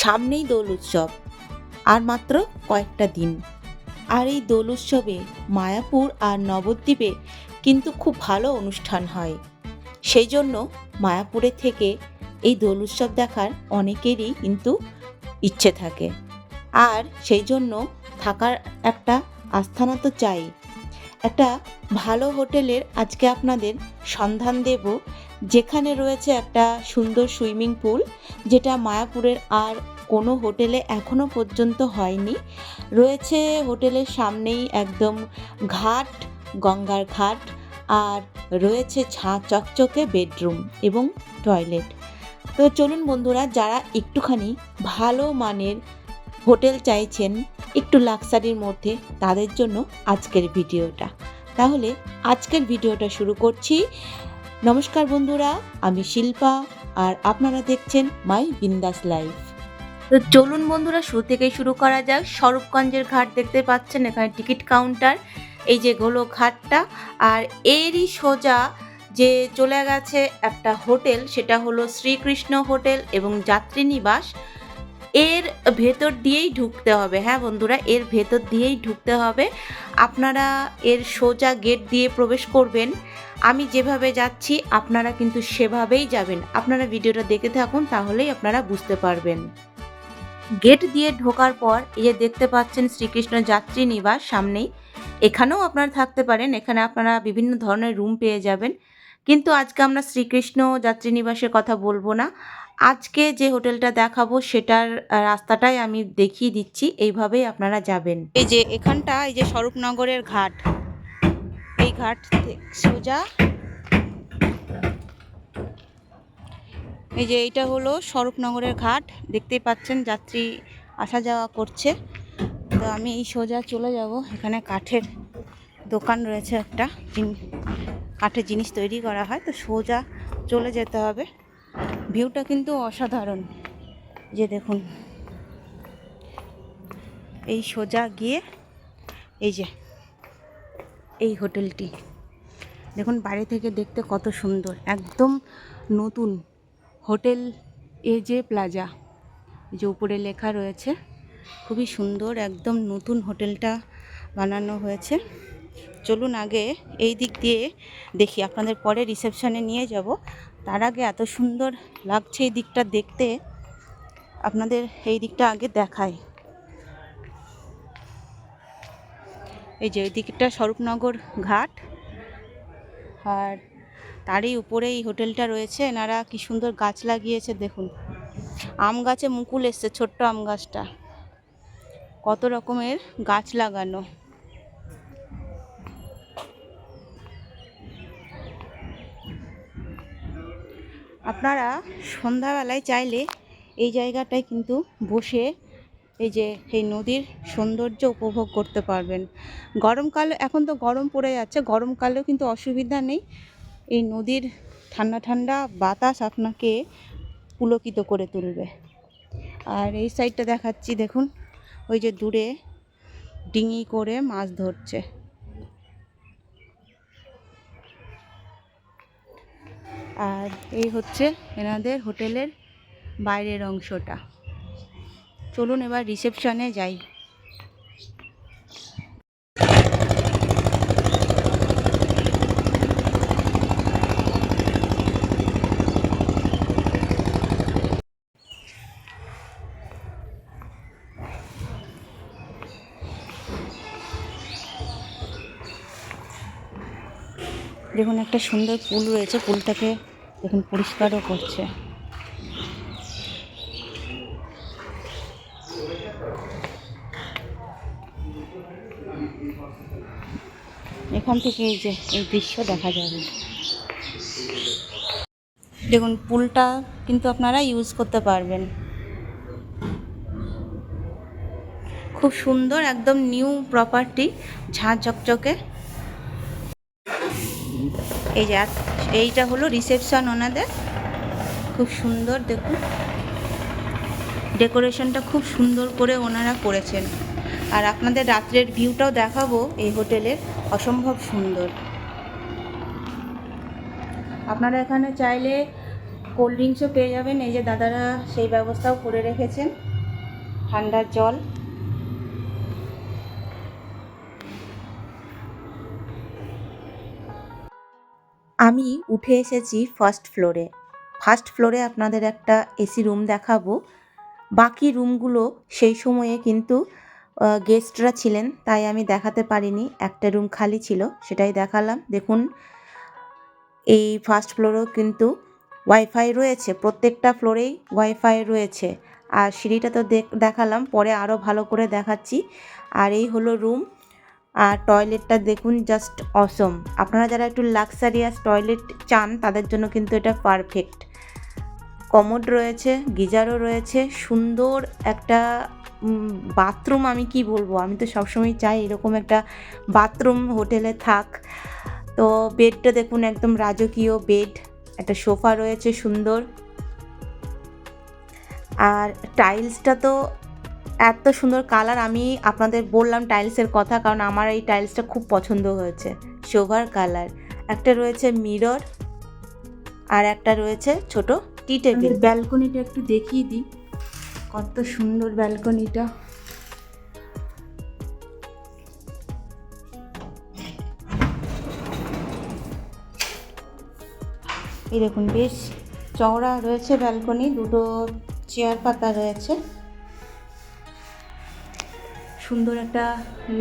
সামনেই দোল উৎসব, আর মাত্র কয়েকটা দিন। আর এই দোল উৎসবে মায়াপুর আর নবদ্বীপে কিন্তু খুব ভালো অনুষ্ঠান হয়। সেই জন্য মায়াপুরে থেকে এই দোল উৎসব দেখার অনেকেরই কিন্তু ইচ্ছে থাকে। আর সেই জন্য থাকার একটা আস্থানা তো চাই। একটা ভালো হোটেলের আজকে আপনাদের সন্ধান দেব, যেখানে রয়েছে একটা সুন্দর সুইমিং পুল, যেটা মায়াপুরের আর কোনো হোটেলে এখনও পর্যন্ত হয়নি। রয়েছে হোটেলের সামনেই একদম ঘাট, গঙ্গার ঘাট, আর রয়েছে ছা চকচকে বেডরুম এবং টয়লেট। তো চলুন বন্ধুরা, যারা একটুখানি ভালো মানের হোটেল চাইছেন একটু লাক্সারির মধ্যে তাদের জন্য আজকের ভিডিওটা। তাহলে আজকের ভিডিওটা শুরু করছি। নমস্কার বন্ধুরা, আমি শিল্পা আর আপনারা দেখছেন মাই বিন্দাস লাইফ। তো চলুন বন্ধুরা, শুরু থেকেই শুরু করা যাক। স্বরূপগঞ্জের ঘাট দেখতে পাচ্ছেন, এখানে টিকিট কাউন্টার, এই যে গোলো ঘাটটা। আর এরই সোজা যে চলে গেছে একটা হোটেল, সেটা হলো শ্রীকৃষ্ণ হোটেল এবং যাত্রী নিবাস। এর ভেতর দিয়েই ঢুকতে হবে। হ্যাঁ বন্ধুরা, এর ভেতর দিয়েই ঢুকতে হবে। আপনারা এর সোজা গেট দিয়ে প্রবেশ করবেন। আমি যেভাবে যাচ্ছি, আপনারা কিন্তু সেভাবেই যাবেন। আপনারা ভিডিওটা দেখে থাকুন, তাহলেই আপনারা বুঝতে পারবেন। গেট দিয়ে ঢোকার পর, এই যে দেখতে পাচ্ছেন শ্রীকৃষ্ণ যাত্রী নিবাস সামনেই। এখানেও আপনারা থাকতে পারেন, এখানে আপনারা বিভিন্ন ধরনের রুম পেয়ে যাবেন। কিন্তু আজকে আমরা শ্রীকৃষ্ণ যাত্রী নিবাসের কথা বলব না। আজকে যে হোটেলটা দেখাবো সেটার রাস্তাটাই আমি দেখিয়ে দিচ্ছি। এইভাবেই আপনারা যাবেন। এই যে এখানটা, এই যে স্বরূপনগরের ঘাট। এই ঘাট সোজা। এই যে এইটা হলো স্বরূপনগরের ঘাট। দেখতেই পাচ্ছেন যাত্রী আসা যাওয়া করছে। তো আমি এই সোজা চলে যাব। এখানে কাঠের দোকান রয়েছে একটা। কাঠের জিনিস তৈরি করা হয়। তো সোজা চলে যেতে হবে। ভিউটা কিন্তু অসাধারণ। যে দেখুন। এই সোজা গিয়ে এই যে, এই হোটেলটি। দেখুন বাইরে থেকে দেখতে কত সুন্দর। একদম নতুন হোটেল এ জে প্লাজা। যে উপরে লেখা রয়েছে, খুবই সুন্দর, একদম নতুন হোটেলটা বানানো হয়েছে। চলুন আগে এই দিক দিয়ে দেখি। আপনাদের পরে রিসেপশনে নিয়ে যাব। তার আগে এত সুন্দর লাগছে এই দিকটা দেখতে। আপনাদের এই দিকটা আগে দেখায় এই যে এই দিকটা স্বরূপনগর ঘাট। আর তারই উপরে এই হোটেলটা রয়েছে। এনারা কি সুন্দর গাছ লাগিয়েছে, দেখুন। আম গাছে মুকুল এসছে, ছোট্ট আম গাছটা। কত রকমের গাছ লাগানো। আপনারা সন্ধ্যাবেলায় চাইলে এই জায়গাটায় কিন্তু বসে এই যে এই নদীর সৌন্দর্য উপভোগ করতে পারবেন। গরমকালে, এখন তো গরম পড়ে যাচ্ছে, গরমকালেও কিন্তু অসুবিধা নেই। এই নদীর ঠান্ডা ঠান্ডা বাতাস আপনাকে পুলকিত করে তুলবে। আর এই সাইডটা দেখাচ্ছি, দেখুন, ওই যে দূরে ডিঙি করে মাছ ধরছে। আর এই হচ্ছে এনাদের হোটেলের বাইরের অংশটা। চলুন এবার রিসেপশনে যাই। দেখুন, একটা সুন্দর পুল রয়েছে। পুলটাকে দেখুন, পরিষ্কারও করছে। এখান থেকে এই যে, এই দৃশ্য দেখা যাবে। দেখুন, পুলটা কিন্তু আপনারা ইউজ করতে পারবেন। খুব সুন্দর, একদম নিউ প্রপার্টি ঝাঁ চকচকে এই যে এইটা হলো রিসেপশন ওনাদের। খুব সুন্দর, দেখুন। ডেকোরেশনটা খুব সুন্দর করে ওনারা করেছেন। আর আপনাদের রাত্রের ভিউটাও দেখাবো এই হোটেলের। অসম্ভব সুন্দর। আপনারা এখানে চাইলে কোল্ড ড্রিঙ্কসও পেয়ে যাবেন। এই যে দাদারা সেই ব্যবস্থাও করে রেখেছেন। ঠান্ডার জল। আমি উঠে এসেছি ফার্স্ট ফ্লোরে ফার্স্ট ফ্লোরে আপনাদের একটা এসি রুম দেখাবো। বাকি রুমগুলো সেই সময়ে কিন্তু গেস্টরা ছিলেন, তাই আমি দেখাতে পারিনি। একটা রুম খালি ছিল, সেটাই দেখালাম। দেখুন, এই ফার্স্ট ফ্লোরেও কিন্তু ওয়াইফাই রয়েছে, প্রত্যেকটা ফ্লোরেই ওয়াইফাই রয়েছে। আর সিঁড়িটা তো দেখ- দেখালাম, পরে আরও ভালো করে দেখাচ্ছি। আর এই হলো রুম আর টয়লেটটা দেখুন জাস্ট অসম আপনারা যারা একটু লাক্সারিয়াস টয়লেট চান, তাদের জন্য কিন্তু এটা পারফেক্ট কমোড রয়েছে, গিজারও রয়েছে, সুন্দর একটা বাথরুম আমি কি বলব? আমি তো সবসময় চাই এরকম একটা বাথরুম হোটেলে থাক। তো বেডটা দেখুন, একদম রাজকীয় বেড একটা সোফা রয়েছে সুন্দর। আর টাইলসটা তো এত সুন্দর কালার আমি আপনাদের বললাম টাইলসের কথা কারণ আমার এই টাইলসটা খুব পছন্দ হয়েছে। শোভার কালার একটা রয়েছে মিরর আর একটা রয়েছে ছোট টি টেবিল ব্যালকনিটা একটু দেখিয়ে দিই। কত সুন্দর ব্যালকনিটা দেখুন, বেশ চওড়া রয়েছে ব্যালকনি দুটো চেয়ার পাতা রয়েছে। সুন্দর একটা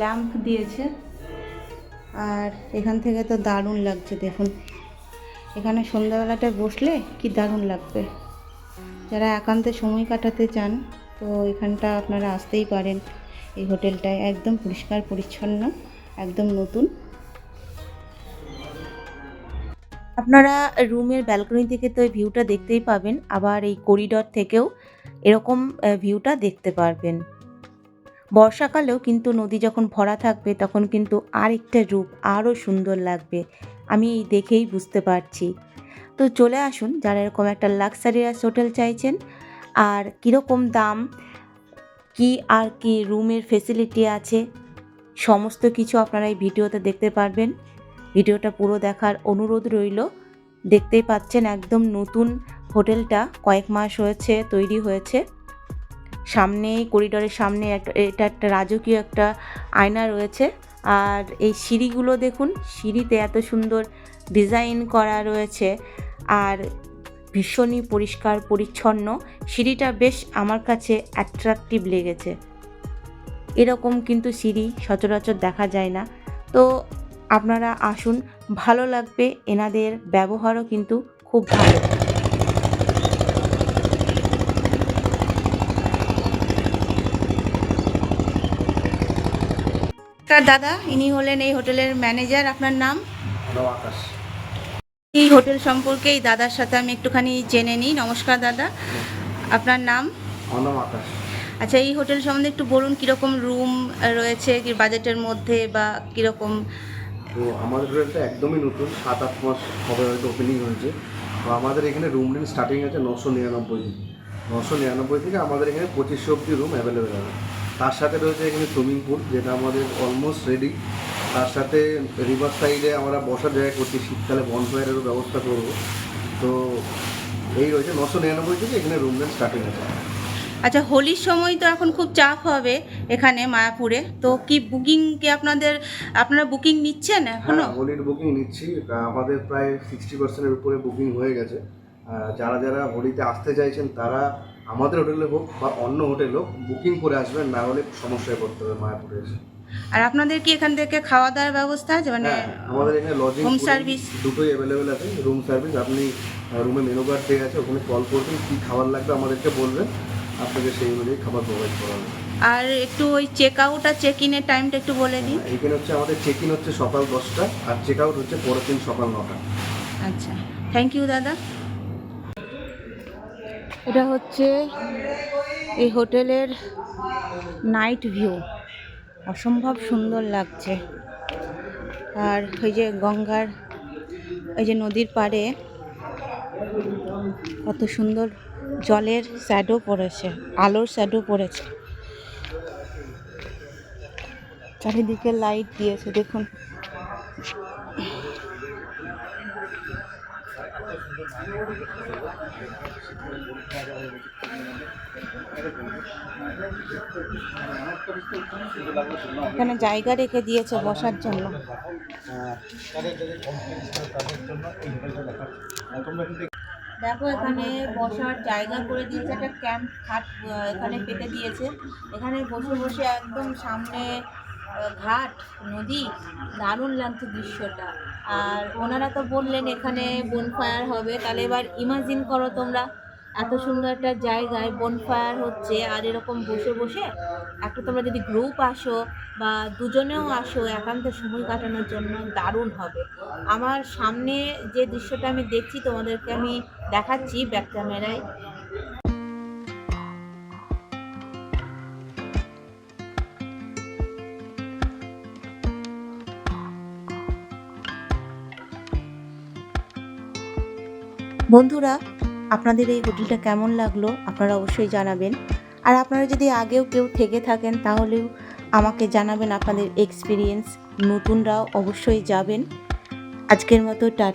ল্যাম্প দিয়েছে। আর এখান থেকে তো দারুণ লাগছে দেখুন। এখানে সন্ধ্যাবেলাটায় বসলে কি দারুণ লাগবে। যারা একান্তে সময় কাটাতে চান, তো এখানটা আপনারা আসতেই পারেন। এই হোটেলটায় একদম পরিষ্কার, পরিচ্ছন্ন, একদম নতুন। আপনারা রুমের ব্যালকনি থেকে তো এই ভিউটা দেখতেই পাবেন, আবার এই করিডর থেকেও এরকম ভিউটা দেখতে পারবেন। বর্ষাকালেও কিন্তু নদী যখন ভরা থাকবে, তখন কিন্তু আরেকটা রূপ আরও সুন্দর লাগবে। আমি এই দেখেই বুঝতে পারছি। তো চলে আসুন, যারা এরকম একটা লাক্সারিয়াস হোটেল চাইছেন, আর কীরকম দাম, কি আর কি রুমের ফেসিলিটি আছে, সমস্ত কিছু আপনারা এই ভিডিওতে দেখতে পারবেন। ভিডিওটা পুরো দেখার অনুরোধ রইল। দেখতেই পাচ্ছেন একদম নতুন হোটেলটা কয়েক মাস হয়েছে, তৈরি হয়েছে। সামনে করিডোরের সামনে একটা, এটা একটা রাজকীয় একটা আয়না রয়েছে। আর এই সিঁড়িগুলো দেখুন, সিঁড়িতে এত সুন্দর ডিজাইন করা রয়েছে আর ভীষণই পরিষ্কার, পরিচ্ছন্ন। সিঁড়িটা বেশ আমার কাছে অ্যাট্রাকটিভ লেগেছে। এরকম কিন্তু সিঁড়ি সচরাচর দেখা যায় না। তো আপনারা আসুন, ভালো লাগবে, এনাদের ব্যবহারও কিন্তু খুব ভালো। নমস্কার দাদা ইনি হলেন এই হোটেলের ম্যানেজার আপনার নাম? আকাশ। এই হোটেল সম্পর্কে এই দাদার সাথে আমি একটুখানি জেনে নিই। নমস্কার দাদা আপনার নাম? নাম আকাশ। আচ্ছা এই হোটেল সম্বন্ধে একটু বলুন কীরকম রুম রয়েছে কি বাজেটের মধ্যে বা কীরকম? তো আমাদের হোটেলটা একদমই নতুন সাত আট মাস হবে হয়তো ওপেনিং হয়েছে। তো আমাদের এখানে রুম রেন্ট স্টার্টিং আছে নশো নিরানব্বই। নশো নিরানব্বই থেকে আমাদের এখানে পঁচিশশো অব্দি রুম অ্যাভেলেবেল হবে। তার সাথে রয়েছে এখানে সুইমিং পুল যেটা আমাদের অলমোস্ট রেডি তার সাথে রিভার সাইডে আমরা বসার জায়গা করছি শীতকালে বনফায়ারেরও ব্যবস্থা করব। তো এই রয়েছে নশো নিরানব্বই থেকে এখানে রুম রেন্ট স্টার্টিং আছে আচ্ছা হোলির সময় তো এখন খুব চাপ হবে এখানে মায়াপুরে। তো কি বুকিং কি আপনাদের আপনারা বুকিং নিচ্ছেন এখনও? হ্যাঁ হোলির বুকিং নিচ্ছি। আমাদের প্রায় সিক্সটি পার্সেন্টের উপরে বুকিং হয়ে গেছে। যারা যারা হোলিতে আসতে চাইছেন তারা আমাদের হোটেলে হোক বা অন্য হোটেল হোক বুকিং করে আসবেন না হলে সমস্যায় পড়তে হবে মায়াপুরে এসে। আর আপনাদের কি এখান থেকে খাওয়া দাওয়ার ব্যবস্থা আছে? মানে হ্যাঁ আমাদের এখানে লজিং home সার্ভিস দুটোই অ্যাভেলেবেল আছে রুম সার্ভিস আপনি রুমে মেনু কার্ড দেওয়া আছে ওখানে কল করবেন কী খাবার লাগবে আমাদেরকে বলবেন। আপনাকে সেই অনুযায়ী খাবার প্রোভাইড করা হবে। আর একটু ওই চেক আউট আর চেক ইনের টাইমটা একটু বলে দিন। এখানে হচ্ছে আমাদের চেক ইন হচ্ছে সকাল দশটা আর চেক আউট হচ্ছে পরের দিন সকাল নটা। আচ্ছা। থ্যাংক ইউ দাদা। এটা হচ্ছে এই হোটেলের নাইট ভিউ। অসম্ভব সুন্দর লাগছে। আর ওই যে গঙ্গার, ওই যে নদীর পাড়ে কত সুন্দর জলের শ্যাডো পড়েছে, আলোর শ্যাডো পড়েছে। চারিদিকে লাইট দিয়েছে, দেখুন। এখানে জায়গা রেখে দিয়েছে বসার জন্য। দেখো, এখানে বসার জায়গা করে দিয়েছে, একটা ক্যাম্প খাট এখানে পেতে দিয়েছে। এখানে বসে বসে একদম সামনে ঘাট, নদী, দারুণ লাগছে দৃশ্যটা। আর ওনারা তো বললেন এখানে বনফায়ার হবে, তাহলে এবার ইমাজিন করো তোমরা। এত সুন্দর একটা জায়গায় বনফায়ার হচ্ছে, আর এরকম বসে বসে একটা তোমরা যদি গ্রুপ আসো বা দুজনেও আসো, একান্ত সময় কাটানোর জন্য দারুণ হবে। আমার সামনে যে দৃশ্যটা আমি দেখছি, তোমাদেরকে আমি দেখাচ্ছি ব্যাক ক্যামেরায় বন্ধুরা আপনাদের এই হোটেলটা কেমন লাগল আপনারা অবশ্যই জানাবেন। আর আপনারা যদি আগেও কেউ থেকে থাকেন তাহলেও আমাকে জানাবেন আপনাদের এক্সপিরিয়েন্স নতুনরাও অবশ্যই যাবেন। আজকের মতো, টাটা।